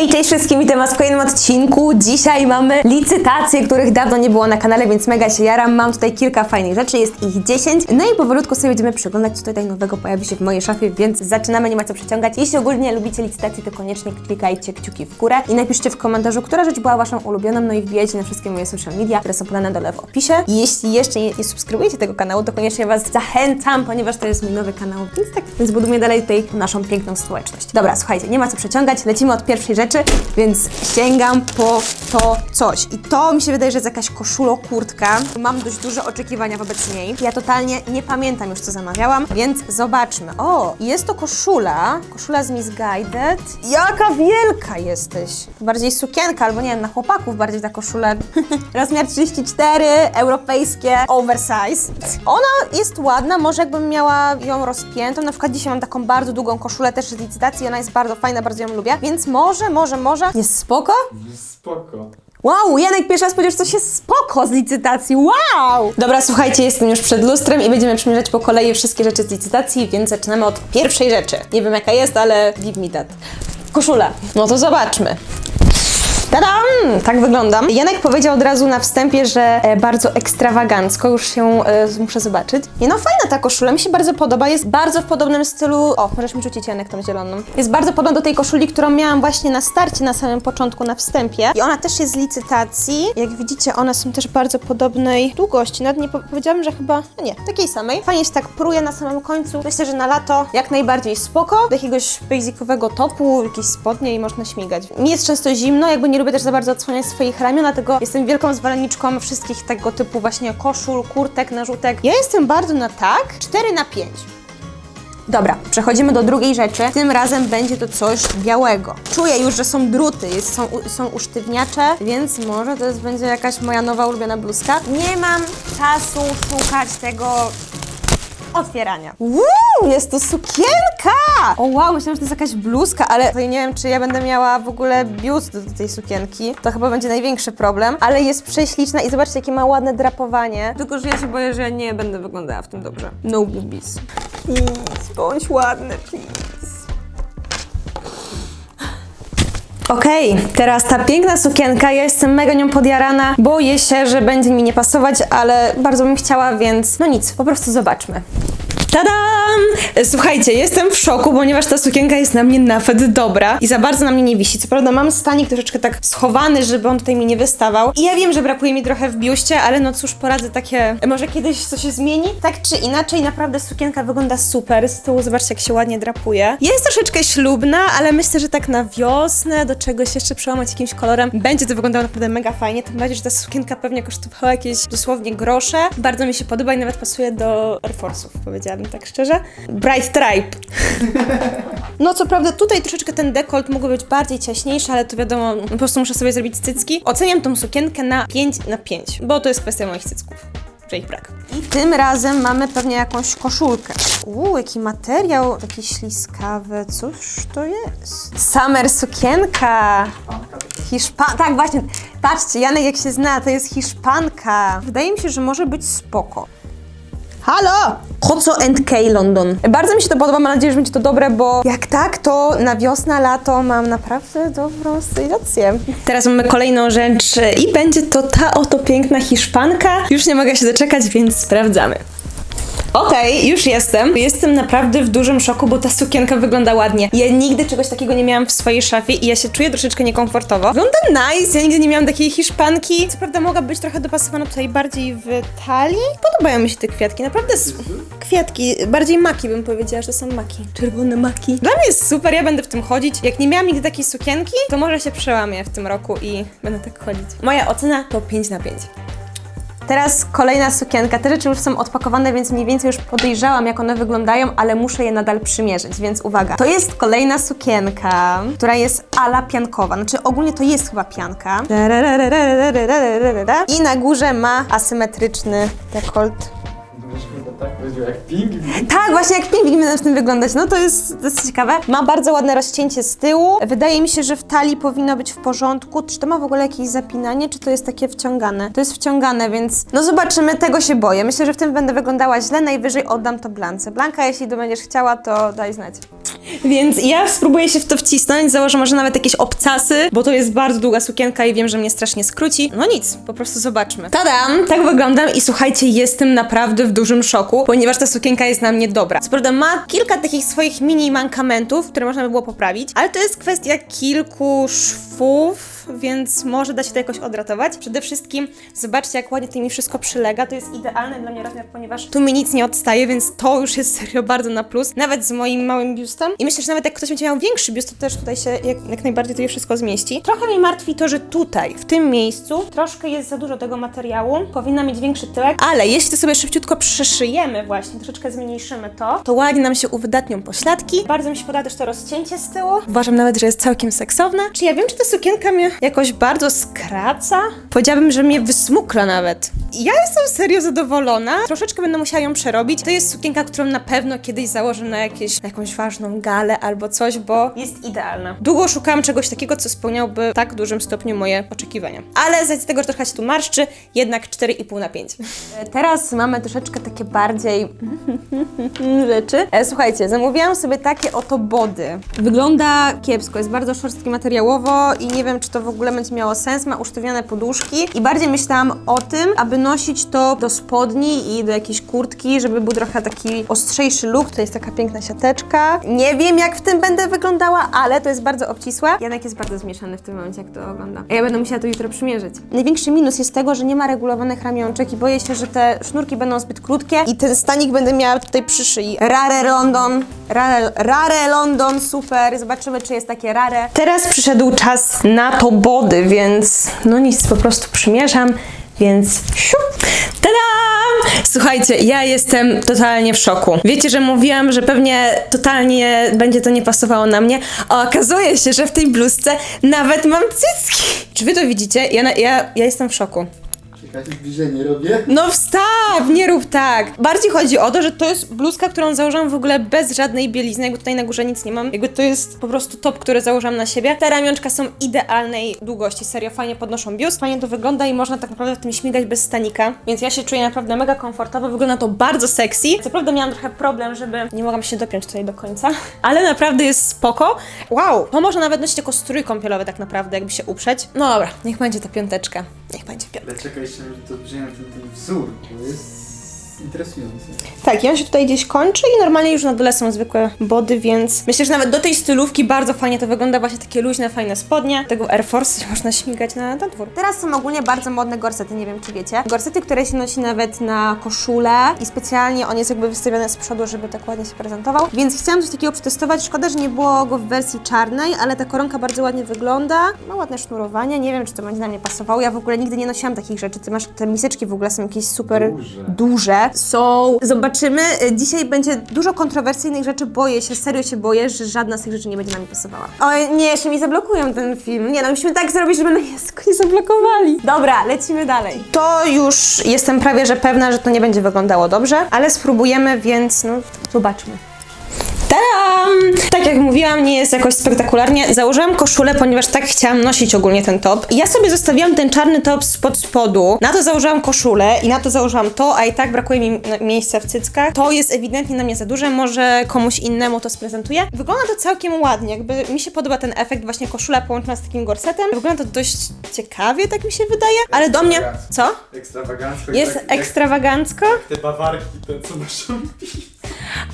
Hej, cześć wszystkim, witam was w kolejnym odcinku. Dzisiaj mamy licytacje, których dawno nie było na kanale, więc mega się jaram. Mam tutaj kilka fajnych rzeczy, jest ich 10. No i powolutku sobie będziemy przeglądać, co tutaj nowego pojawi się w mojej szafie, więc zaczynamy, nie ma co przeciągać. Jeśli ogólnie lubicie licytacje, to koniecznie klikajcie kciuki w górę i napiszcie w komentarzu, która rzecz była waszą ulubioną, no i wbijajcie na wszystkie moje social media, które są podane dole w opisie. Jeśli jeszcze nie, nie subskrybujecie tego kanału, to koniecznie was zachęcam, ponieważ to jest mój nowy kanał, więc tak, więc budujmy dalej tutaj naszą piękną społeczność. Dobra, słuchajcie, nie ma co przeciągać, lecimy od pierwszej rzeczy, więc sięgam po to coś. I to mi się wydaje, że jest jakaś koszulo kurtka. Mam dość duże oczekiwania wobec niej. Ja totalnie nie pamiętam już, co zamawiałam, więc zobaczmy. O, jest to koszula, koszula z Misguided. Jaka wielka jesteś! Bardziej sukienka, albo nie wiem, na chłopaków bardziej ta koszula. Rozmiar 34, europejskie, oversize. Ona jest ładna, może jakbym miała ją rozpiętą. Na przykład dzisiaj mam taką bardzo długą koszulę też z licytacji, ona jest bardzo fajna, bardzo ją lubię, więc może, może, może. Jest spoko? Spoko. Wow, Janek pierwszy raz powiedział, że coś jest spoko z licytacji. Wow! Dobra, słuchajcie, jestem już przed lustrem i będziemy przymierzać po kolei wszystkie rzeczy z licytacji, więc zaczynamy od pierwszej rzeczy. Nie wiem jaka jest, ale give me that. Koszula. No to zobaczmy. Tadam! Tak wyglądam. Janek powiedział od razu na wstępie, że e, bardzo ekstrawagancko, już się e, muszę zobaczyć. No, fajna ta koszula, mi się bardzo podoba, jest bardzo w podobnym stylu... O, możesz mi rzucić Janek tą zieloną. Jest bardzo podobna do tej koszuli, którą miałam właśnie na starcie, na samym początku, na wstępie. I ona też jest z licytacji. Jak widzicie, one są też bardzo podobnej długości. Nawet nie po powiedziałam, że chyba... No nie, takiej samej. Fajnie się tak pruje na samym końcu. Myślę, że na lato jak najbardziej spoko. Do jakiegoś basicowego topu, jakieś spodnie i można śmigać. Mi jest często zimno, jakby nie lubię też za bardzo odsłaniać swoich ramion, dlatego jestem wielką zwolenniczką wszystkich tego typu właśnie koszul, kurtek, narzutek. Ja jestem bardzo na tak, 4 na 5. Dobra, przechodzimy do drugiej rzeczy. Tym razem będzie to coś białego. Czuję już, że są druty, jest, są, są usztywniacze, więc może to jest, będzie jakaś moja nowa ulubiona bluzka. Nie mam czasu szukać tego otwierania. Uuu, jest to sukienka! O wow, myślałam, że to jest jakaś bluzka, ale tutaj nie wiem, czy ja będę miała w ogóle biust do, do tej sukienki. To chyba będzie największy problem, ale jest prześliczna i zobaczcie, jakie ma ładne drapowanie. Tylko, że ja się boję, że ja nie będę wyglądała w tym dobrze. No boobies. Please, bądź ładny, please. Okej, teraz ta piękna sukienka, ja jestem mega nią podjarana. Boję się, że będzie mi nie pasować, ale bardzo bym chciała, więc no nic, po prostu zobaczmy. Tadam! Słuchajcie, jestem w szoku, ponieważ ta sukienka jest na mnie nawet dobra i za bardzo na mnie nie wisi. Co prawda mam stanik troszeczkę tak schowany, żeby on tutaj mi nie wystawał. I ja wiem, że brakuje mi trochę w biuście, ale no cóż, poradzę takie... Może kiedyś coś się zmieni? Tak czy inaczej, naprawdę sukienka wygląda super. Z tyłu zobaczcie, jak się ładnie drapuje. Jest troszeczkę ślubna, ale myślę, że tak na wiosnę, do czegoś jeszcze przełamać jakimś kolorem, będzie to wyglądało naprawdę mega fajnie. Tym bardziej, że ta sukienka pewnie kosztowała jakieś dosłownie grosze. Bardzo mi się podoba i nawet pasuje do Air Force'ów, powiedziałabym tak szczerze. Bright Stripe. No co prawda tutaj troszeczkę ten dekolt mógł być bardziej ciaśniejszy, ale to wiadomo, po prostu muszę sobie zrobić cycki. Oceniam tą sukienkę na 5 na 5, bo to jest kwestia moich cycków. Że ich brak. I tym razem mamy pewnie jakąś koszulkę. Uuu, jaki materiał, taki śliskawy. Cóż to jest? Summer sukienka. Hiszpan... Tak, właśnie. Patrzcie, Janek jak się zna, to jest Hiszpanka. Wydaje mi się, że może być spoko. Halo! Koco K London. Bardzo mi się to podoba, mam nadzieję, że będzie to dobre, bo jak tak, to na wiosnę, lato mam naprawdę dobrą stylizację. Teraz mamy kolejną rzecz i będzie to ta oto piękna Hiszpanka. Już nie mogę się doczekać, więc sprawdzamy. Okej, już jestem. Jestem naprawdę w dużym szoku, bo ta sukienka wygląda ładnie. Ja nigdy czegoś takiego nie miałam w swojej szafie i ja się czuję troszeczkę niekomfortowo. Wygląda nice, ja nigdy nie miałam takiej hiszpanki. Co prawda mogła być trochę dopasowana tutaj bardziej w talii. Podobają mi się te kwiatki, naprawdę kwiatki, bardziej maki bym powiedziała, że są maki. Czerwone maki. Dla mnie jest super, ja będę w tym chodzić. Jak nie miałam nigdy takiej sukienki, to może się przełamię w tym roku i będę tak chodzić. Moja ocena to 5 na 5. Teraz kolejna sukienka. Te rzeczy już są odpakowane, więc mniej więcej już podejrzałam, jak one wyglądają, ale muszę je nadal przymierzyć, więc uwaga. To jest kolejna sukienka, która jest ala piankowa. Znaczy ogólnie to jest chyba pianka. I na górze ma asymetryczny dekolt. Tak, jak pingwin. Tak, właśnie jak pingwin będę w tym wyglądać. No to jest dosyć ciekawe. Ma bardzo ładne rozcięcie z tyłu. Wydaje mi się, że w talii powinno być w porządku. Czy to ma w ogóle jakieś zapinanie, czy to jest takie wciągane? To jest wciągane, więc no zobaczymy, tego się boję. Myślę, że w tym będę wyglądała źle, najwyżej oddam to Blance. Blanka, jeśli to będziesz chciała, to daj znać. Więc ja spróbuję się w to wcisnąć, założę może nawet jakieś obcasy, bo to jest bardzo długa sukienka i wiem, że mnie strasznie skróci. No nic, po prostu zobaczmy. Tadam! Tak wyglądam i słuchajcie, jestem naprawdę w dużym szoku, ponieważ ta sukienka jest na mnie dobra. Co prawda ma kilka takich swoich mini mankamentów, które można by było poprawić, ale to jest kwestia kilku szwów, więc może da się to jakoś odratować. Przede wszystkim zobaczcie, jak ładnie to mi wszystko przylega. To jest idealny dla mnie rozmiar, ponieważ tu mi nic nie odstaje, więc to już jest serio bardzo na plus. Nawet z moim małym biustem. I myślę, że nawet jak ktoś będzie miał większy biust, to też tutaj się jak, jak najbardziej to wszystko zmieści. Trochę mnie martwi to, że tutaj, w tym miejscu, troszkę jest za dużo tego materiału. Powinna mieć większy tyłek, ale jeśli to sobie szybciutko przyszyjemy właśnie, troszeczkę zmniejszymy to, to ładnie nam się uwydatnią pośladki. Bardzo mi się podoba też to rozcięcie z tyłu. Uważam nawet, że jest całkiem seksowne. Czy ja wiem, czy ta sukienka mnie jakoś bardzo skraca? Powiedziałabym, że mnie wysmukla nawet. Ja jestem serio zadowolona. Troszeczkę będę musiała ją przerobić. To jest sukienka, którą na pewno kiedyś założę na, jakieś, na jakąś ważną galę albo coś, bo jest idealna. Długo szukałam czegoś takiego, co spełniałby w tak dużym stopniu moje oczekiwania. Ale z tego, że trochę się tu marszczy, jednak 4,5 na 5. Teraz mamy troszeczkę takie bardziej rzeczy. E, słuchajcie, zamówiłam sobie takie oto body. Wygląda kiepsko, jest bardzo szorstkie materiałowo i nie wiem, czy to w ogóle będzie miało sens. Ma usztywnione poduszki i bardziej myślałam o tym, aby nosić to do spodni i do jakiejś kurtki, żeby był trochę taki ostrzejszy look. To jest taka piękna siateczka. Nie wiem, jak w tym będę wyglądała, ale to jest bardzo obcisłe. Janek jest bardzo zmieszany w tym momencie, jak to ogląda. Ja będę musiała to jutro przymierzyć. Największy minus jest tego, że nie ma regulowanych ramionczek i boję się, że te sznurki będą zbyt krótkie i ten stanik będę miała tutaj przy szyi. Rare London, rare, rare London, super. Zobaczymy, czy jest takie rare. Teraz przyszedł czas na to body, więc no nic, po prostu przymierzam, więc siup. Tada! Słuchajcie, ja jestem totalnie w szoku. Wiecie, że mówiłam, że pewnie totalnie będzie to nie pasowało na mnie, a okazuje się, że w tej bluzce nawet mam cycki. Czy wy to widzicie? Ja, ja, ja jestem w szoku. Zbliżenie robię. No wstaw, nie rób tak. Bardziej chodzi o to, że to jest bluzka, którą założyłam w ogóle bez żadnej bielizny, jakby tutaj na górze nic nie mam. Jakby to jest po prostu top, który założyłam na siebie. Te ramionczka są idealnej długości, serio fajnie podnoszą biust, fajnie to wygląda i można tak naprawdę w tym śmigać bez stanika, więc ja się czuję naprawdę mega komfortowo, wygląda to bardzo sexy. Co prawda miałam trochę problem, żeby nie mogłam się dopiąć tutaj do końca, ale naprawdę jest spoko. Wow, to można nawet nosić jako strój kąpielowy tak naprawdę, jakby się uprzeć. No dobra, niech będzie ta piąteczka. Niech będzie piątka. Czekaj jeszcze, że to zbliżenie ten, ten wzór, bo jest interesujący. Tak, i on się tutaj gdzieś kończy i normalnie już na dole są zwykłe body, więc myślę, że nawet do tej stylówki bardzo fajnie to wygląda, właśnie takie luźne, fajne spodnie. Tego Air Force można śmigać na, na dwór. Teraz są ogólnie bardzo modne gorsety, nie wiem czy wiecie. Gorsety, które się nosi nawet na koszulę i specjalnie on jest jakby wystawiony z przodu, żeby tak ładnie się prezentował. Więc chciałam coś takiego przetestować. Szkoda, że nie było go w wersji czarnej, ale ta koronka bardzo ładnie wygląda. Ma ładne sznurowanie, nie wiem czy to będzie na mnie pasowało. Ja w ogóle nigdy nie nosiłam takich rzeczy. Ty masz, te miseczki w ogóle są jakieś super Duże. duże są. Zobaczymy. Y, Dzisiaj będzie dużo kontrowersyjnych rzeczy. Boję się, serio się boję, że żadna z tych rzeczy nie będzie na mnie pasowała. Oj, nie, jeszcze mi zablokują ten film. Nie no, musimy tak zrobić, żeby nas nie zablokowali. Dobra, lecimy dalej. To już jestem prawie, że pewna, że to nie będzie wyglądało dobrze, ale spróbujemy, więc no, zobaczmy. Tak jak mówiłam, nie jest jakoś spektakularnie. Założyłam koszulę, ponieważ tak chciałam nosić ogólnie ten top. I ja sobie zostawiłam ten czarny top spod spodu. Na to założyłam koszulę i na to założyłam to, a i tak brakuje mi miejsca w cyckach. To jest ewidentnie na mnie za duże, może komuś innemu to sprezentuję. Wygląda to całkiem ładnie, jakby mi się podoba ten efekt właśnie koszula połączona z takim gorsetem. Wygląda to dość ciekawie, tak mi się wydaje, ale do mnie... Co? Ekstrawagancko. Jest ekstrawagancko. Te bawarki, te co noszą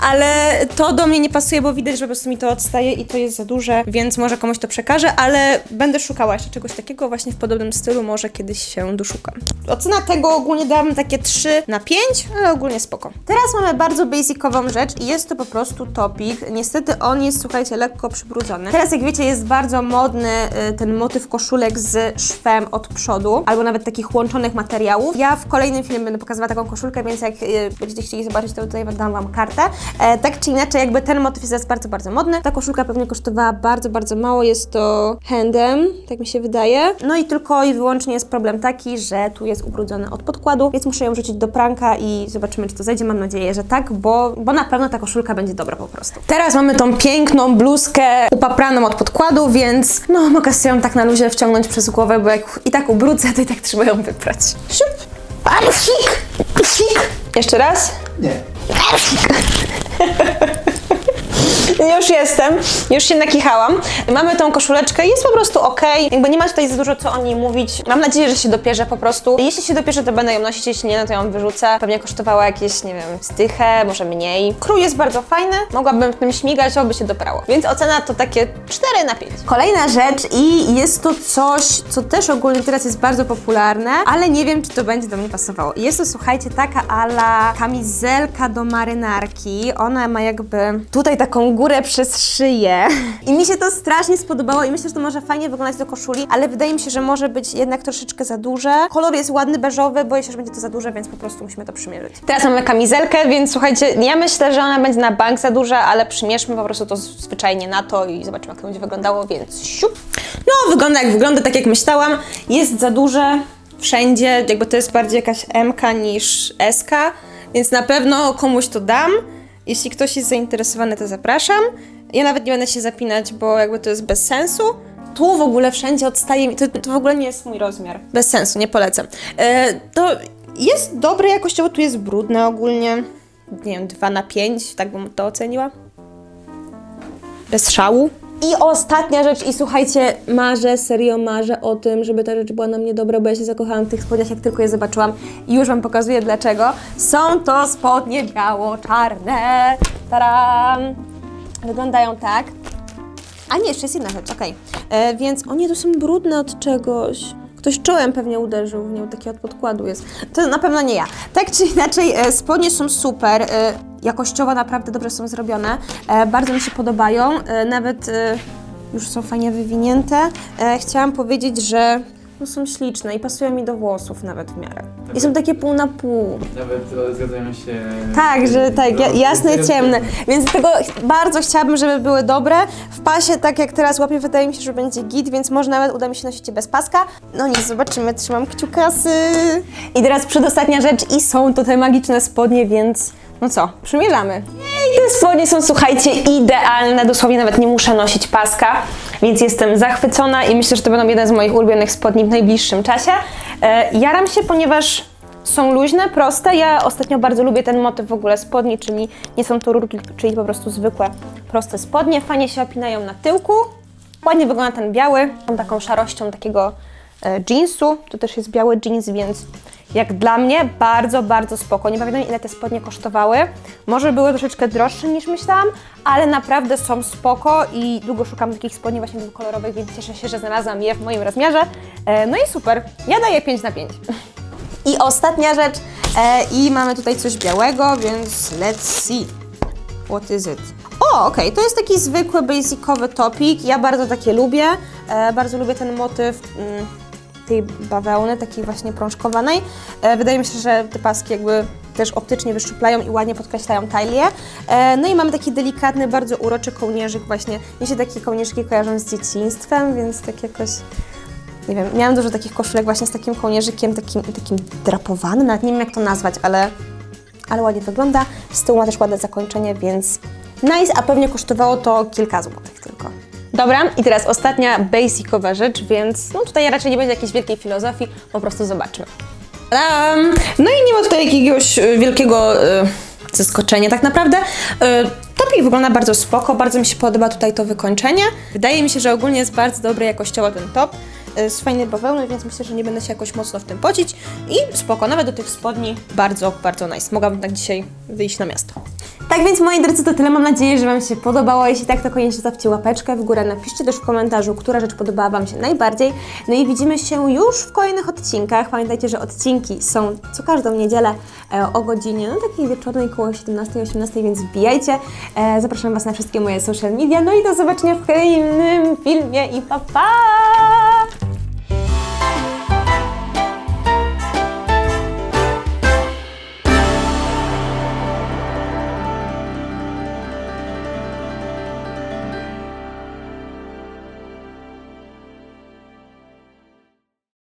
Ale to do mnie nie pasuje, bo widać, że po prostu mi to odstaje i to jest za duże, więc może komuś to przekażę, ale będę szukała jeszcze czegoś takiego właśnie w podobnym stylu, może kiedyś się doszukam. Ocena tego ogólnie dałam takie 3 na 5, ale ogólnie spoko. Teraz mamy bardzo basicową rzecz i jest to po prostu topik. Niestety on jest, słuchajcie, lekko przybrudzony. Teraz jak wiecie jest bardzo modny y, ten motyw koszulek z szwem od przodu, albo nawet takich łączonych materiałów. Ja w kolejnym filmie będę pokazywała taką koszulkę, więc jak y, będziecie chcieli zobaczyć, to tutaj dam wam kartę. E, tak czy inaczej, jakby ten motyw jest teraz bardzo, bardzo modny. Ta koszulka pewnie kosztowała bardzo, bardzo mało. Jest to handem, tak mi się wydaje. No i tylko i wyłącznie jest problem taki, że tu jest ubrudzony od podkładu, więc muszę ją wrzucić do pranka i zobaczymy, czy to zajdzie. Mam nadzieję, że tak, bo, bo na pewno ta koszulka będzie dobra po prostu. Teraz mamy tą piękną bluzkę upapraną od podkładu, więc no mogę sobie ją tak na luzie wciągnąć przez głowę, bo jak i tak ubrudzę, to i tak trzeba ją wyprać. Siup! Ale! Jeszcze raz. Nie. Ha ha ha! Już jestem, już się nakichałam. Mamy tą koszuleczkę, jest po prostu ok. Jakby nie ma tutaj za dużo co o niej mówić. Mam nadzieję, że się dopierze po prostu. Jeśli się dopierze, to będę ją nosić, jeśli nie, no to ją wyrzucę. Pewnie kosztowała jakieś, nie wiem, stychę, może mniej. Krój jest bardzo fajny, mogłabym w tym śmigać, oby się doprało. Więc ocena to takie 4 na 5. Kolejna rzecz i jest to coś, co też ogólnie teraz jest bardzo popularne, ale nie wiem, czy to będzie do mnie pasowało. Jest to, słuchajcie, taka ala kamizelka do marynarki. Ona ma jakby tutaj taką górę przez szyję. I mi się to strasznie spodobało i myślę, że to może fajnie wyglądać do koszuli, ale wydaje mi się, że może być jednak troszeczkę za duże. Kolor jest ładny, beżowy, boję się, że będzie to za duże, więc po prostu musimy to przymierzyć. Teraz mamy kamizelkę, więc słuchajcie, ja myślę, że ona będzie na bank za duża, ale przymierzmy po prostu to zwyczajnie na to i zobaczymy, jak to będzie wyglądało, więc siup. No, wygląda jak wygląda, tak jak myślałam. Jest za duże wszędzie, jakby to jest bardziej jakaś MK niż SK, więc na pewno komuś to dam. Jeśli ktoś jest zainteresowany, to zapraszam. Ja nawet nie będę się zapinać, bo jakby to jest bez sensu. Tu w ogóle wszędzie odstaje mi, to, to w ogóle nie jest mój rozmiar. Bez sensu, nie polecam. E, to jest dobre jakościowo, tu jest brudne ogólnie. Nie wiem, 2 na 5, tak bym to oceniła. Bez szału. I ostatnia rzecz, i słuchajcie, marzę, serio marzę o tym, żeby ta rzecz była na mnie dobra, bo ja się zakochałam w tych spodniach, jak tylko je zobaczyłam. I już Wam pokazuję dlaczego. Są to spodnie biało-czarne. Taram! Wyglądają tak. A nie, jeszcze jest jedna rzecz, okej. E, Więc oni tu są brudne od czegoś. Ktoś czołem pewnie uderzył w nią, taki od podkładu jest. To na pewno nie ja. Tak czy inaczej, e, spodnie są super. e, Jakościowo naprawdę dobrze są zrobione. E, Bardzo mi się podobają. e, Nawet e, już są fajnie wywinięte. E, Chciałam powiedzieć, że no, są śliczne i pasują mi do włosów nawet w miarę. I są takie pół na pół. Nawet zgadzają się... Tak, że tak, ja, jasne, ciemne. Więc ch- bardzo chciałabym, żeby były dobre. W pasie, tak jak teraz łapię, wydaje mi się, że będzie git, więc może nawet uda mi się nosić je bez paska. No nic, zobaczymy, trzymam kciukasy. I teraz przedostatnia rzecz i są to te magiczne spodnie, więc no co, przymierzamy. I te spodnie są, słuchajcie, idealne, dosłownie nawet nie muszę nosić paska, więc jestem zachwycona i myślę, że to będą jeden z moich ulubionych spodni w najbliższym czasie. E, jaram się, ponieważ są luźne, proste. Ja ostatnio bardzo lubię ten motyw w ogóle spodni, czyli nie są to rurki, czyli po prostu zwykłe, proste spodnie. Fajnie się opinają na tyłku. Ładnie wygląda ten biały, tą taką szarością takiego e, jeansu. To też jest biały jeans, więc jak dla mnie bardzo, bardzo spoko. Nie pamiętam ile te spodnie kosztowały. Może były troszeczkę droższe niż myślałam, ale naprawdę są spoko i długo szukam takich spodni właśnie dwukolorowych, więc cieszę się, że znalazłam je w moim rozmiarze. E, No i super. Ja daję 5 na 5. I ostatnia rzecz, e, i mamy tutaj coś białego, więc let's see. What is it? O, okej, to jest taki zwykły, basicowy topik. Ja bardzo takie lubię. E, bardzo lubię ten motyw mm, tej bawełny, takiej właśnie prążkowanej. E, wydaje mi się, że te paski jakby też optycznie wyszczuplają i ładnie podkreślają talię. E, no i mamy taki delikatny, bardzo uroczy kołnierzyk właśnie. Mi się takie kołnierzyki kojarzą z dzieciństwem, więc tak jakoś nie wiem, miałam dużo takich koszulek właśnie z takim kołnierzykiem, takim, takim drapowanym, nawet nie wiem jak to nazwać, ale, ale ładnie wygląda. Z tyłu ma też ładne zakończenie, więc nice, a pewnie kosztowało to kilka złotych. Dobra, i teraz ostatnia basicowa rzecz, więc no tutaj raczej nie będzie jakiejś wielkiej filozofii, po prostu zobaczmy. No i nie ma tutaj jakiegoś e, wielkiego e, zaskoczenia tak naprawdę. E, Topik wygląda bardzo spoko, bardzo mi się podoba tutaj to wykończenie. Wydaje mi się, że ogólnie jest bardzo dobry jakościowo ten top. E, Z fajnej bawełny, więc myślę, że nie będę się jakoś mocno w tym pocić. I spoko, nawet do tych spodni bardzo, bardzo nice. Mogłabym tak dzisiaj wyjść na miasto. Tak więc moi drodzy, to tyle. Mam nadzieję, że Wam się podobało. Jeśli tak, to koniecznie zostawcie łapeczkę w górę. Napiszcie też w komentarzu, która rzecz podobała Wam się najbardziej. No i widzimy się już w kolejnych odcinkach. Pamiętajcie, że odcinki są co każdą niedzielę e, o godzinie, no takiej wieczornej, koło 17-18, więc wbijajcie. E, zapraszam Was na wszystkie moje social media. No i do zobaczenia w kolejnym filmie i pa pa!